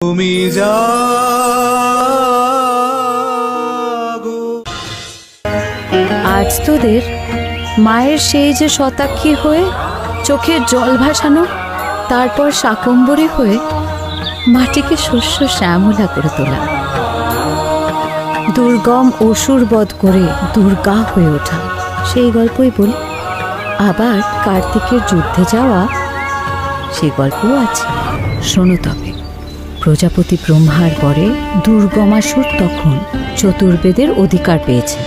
তুমি আজ তোদের মায়ের সেই যে শতাক্ষী হয়ে চোখের জল ভাসানো, তারপর শাকম্বরী হয়ে মাটিকে শস্য শ্যামলা করে তোলা। দুর্গম অসুর বধ করে দুর্গা হয়ে ওঠা। সেই গল্পই বলি, আবার কার্তিকের যুদ্ধে যাওয়া, সেই গল্পও আছে। শোনো তবে। প্রজাপতি ব্রহ্মার পরে দুর্গমাসুর তখন চতুর্বেদের অধিকার পেয়েছে।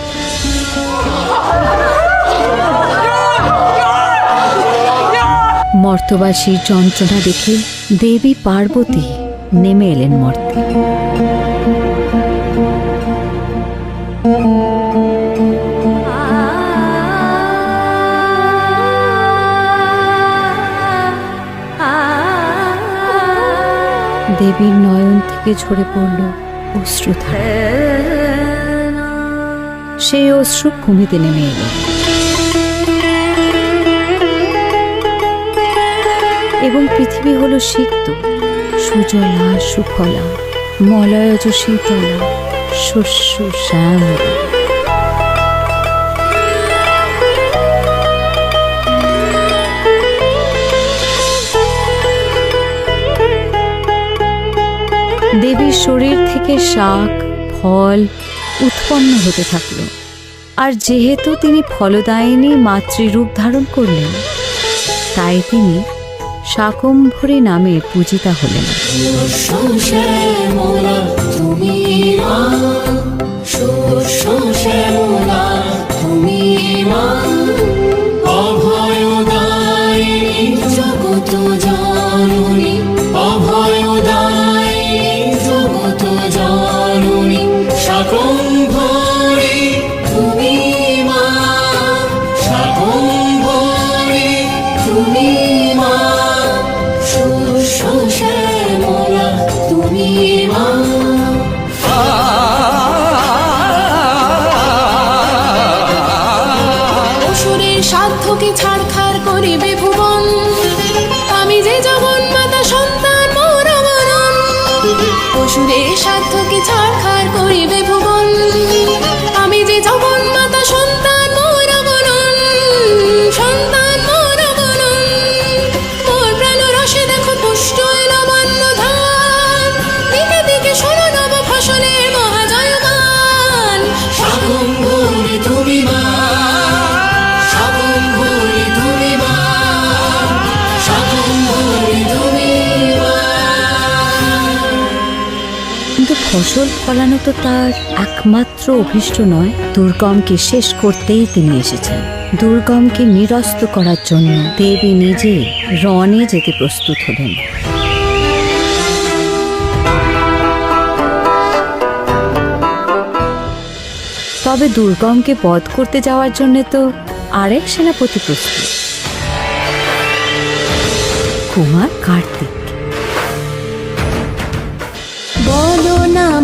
মর্তবাসীর যন্ত্রণা দেখে দেবী পার্বতী নেমে এলেন মর্তে। দেবীর নয়ন থেকে ঝরে পড়ল অশ্রুধারা। সেই অশ্রু ভূমিতে নেমে এলো। এবং পৃথিবী হলো সিক্ত, সুজলা, সুফলা, মলয়জ শীতলা, শস্য শ্যামলা। দেবীর শরীর থেকে শাক, ফল উৎপন্ন হতে থাকল। আর যেহেতু তিনি ফলদায়িনী মাতৃরূপ ধারণ করলেন, তাই তিনি শাকম্ভরী নামে পূজিতা হলেন। তুমি শস্য শ্যামলা ফসল ফলানো তো তার একমাত্র অভিষ্ট নয়। দুর্গমকে শেষ করতেই তিনি এসেছেন। দুর্গমকে নিরস্ত করার জন্য দেবী নিজে রণে যেতে প্রস্তুত হলেন। তবে দুর্গমকে বধ করতে যাওয়ার জন্য তো আরেক সেনাপতি প্রস্তুত। কুমার কার্তিক।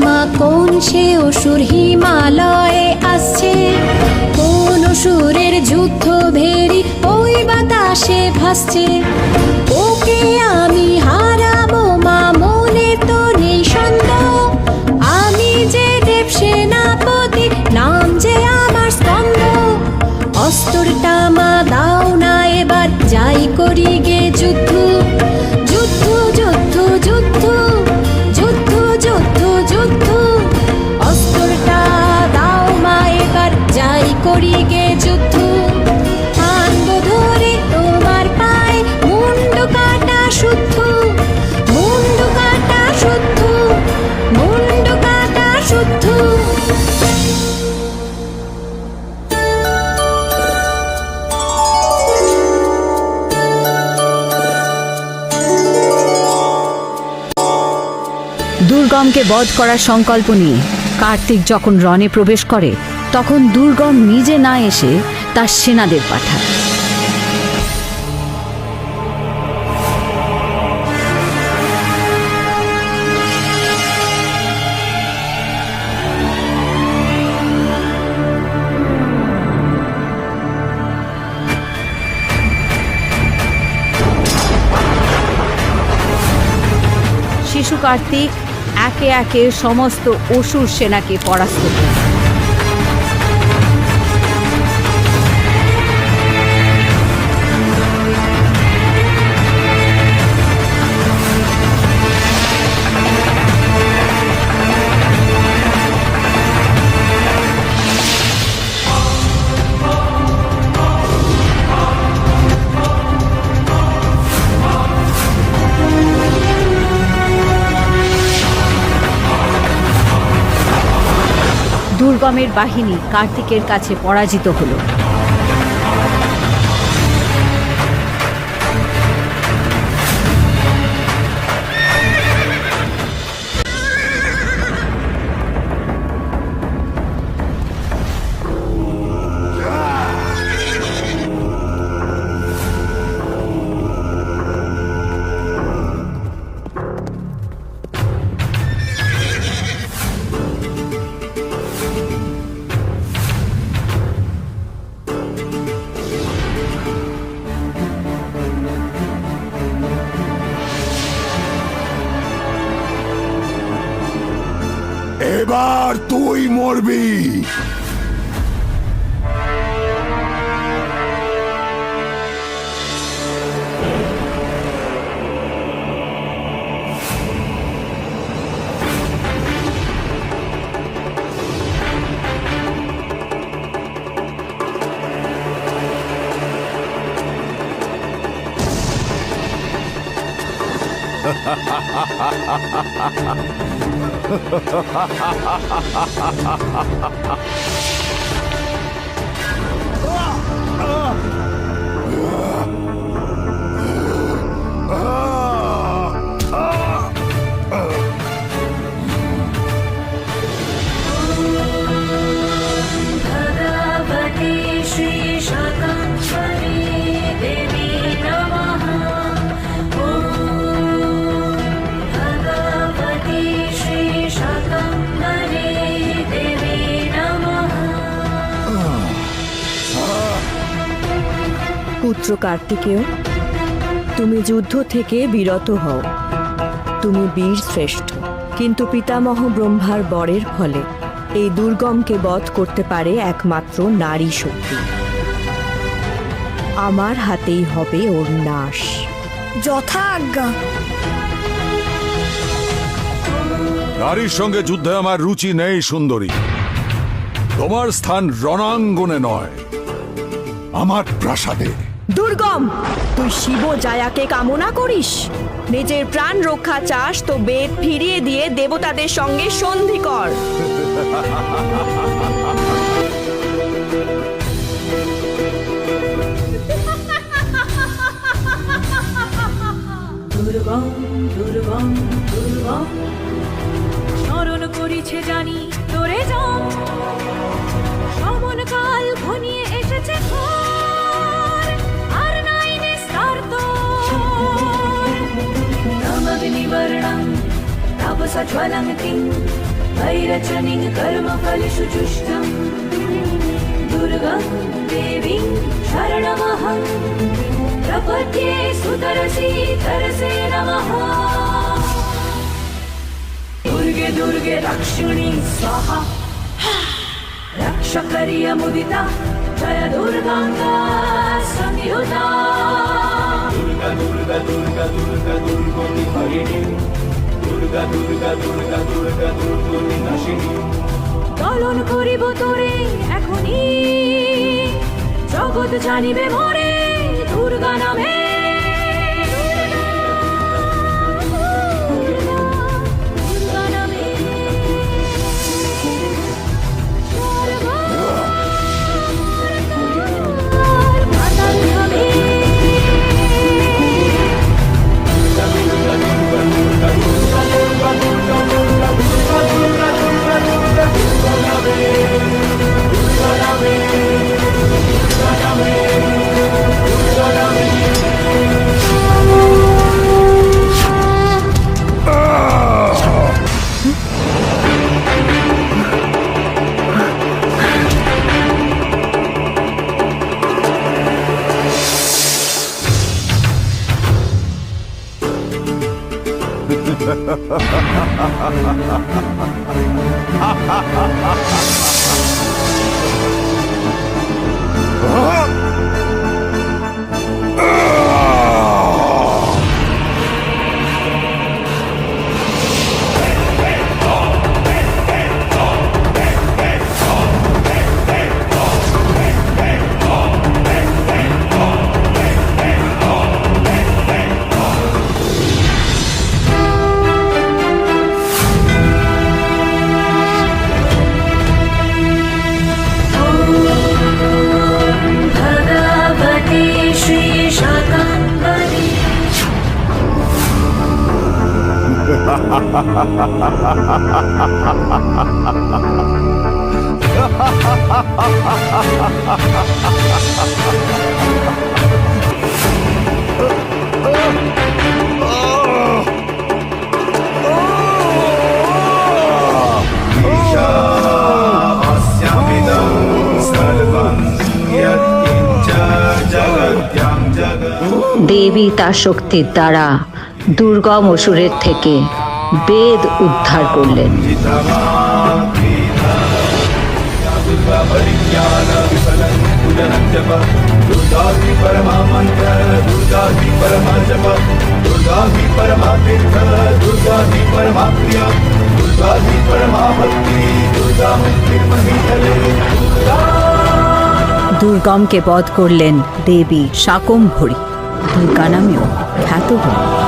মা কোন সে অসুর হিমালয়ে আসছে? কোন অসুরের যুদ্ধ ভেরি ওই বাতাসে ভাসছে? ওকে আমি হারাবো মা, মনে তো নেই সন্দেহ। আমি যে দেব সেনাপতি, নাম যে আমার স্কন্দ অস্ত্রটা মা দাও না এবার, যাই করি গে যুদ্ধ। দুর্গমকে বধ করার সংকল্প নিয়ে কার্তিক যখন রণে প্রবেশ করে, তখন দুর্গম নিজে না এসে তার সেনাদের পাঠায়। শিশুকাল কার্তিক একে একে সমস্ত অসুর সেনাকে পরাস্ত করে দুর্গমের বাহিনী কার্তিকের কাছে পরাজিত হলো। এবার তুই মরবি ha ha ha ha ha ha 哈，哈哈哈哈哈！哈哈哈哈哈。পুত্র Kartikeya তুমি যুদ্ধ থেকে বিরত হও। তুমি বীর শ্রেষ্ঠ। কিন্তু পিতামহ ব্রহ্মার বরের ফলে এই দুর্গমকে বধ করতে পারে একমাত্র নারী শক্তি। আমার হাতেই হবে ওর নাশ। যথা আজ্ঞা। নারীর সঙ্গে যুদ্ধে আমার রুচি নেই সুন্দরী। তোমার স্থান রণাঙ্গনে নয় আমার প্রাসাদে। দুর্গম। তুই শিব জায়াকে কামনা করিস? নিজের প্রাণ রক্ষা চাস তো বেদ ফিরিয়ে দিয়ে দেবতাদের সঙ্গে সন্ধি কর। वर्णं तापसज्वलं किं? भैरचनिं कर्मफलशुचुष्टं दुर्गं देवीं शरणमहं। प्रपद्ये सुतरसि तरसे नमः। दुर्गे दुर्गे रक्षिणी स्वाहा। रक्षकर्यमुदिता जय दुर्गाङ्गा संयुता দলন করিব তোরে এখনি জগৎ জানিবে মরে দুর্গা নামে। 哈哈哈哈哈！哈哈哈哈哈！啊！দেবী তার শক্তির দ্বারা দুর্গম অসুরের থেকে বেদ উদ্ধার করলেন। দুর্গমকে বধ করলেন দেবী শাকম্ভরী। দুর্গা নামেও খ্যাত হলেন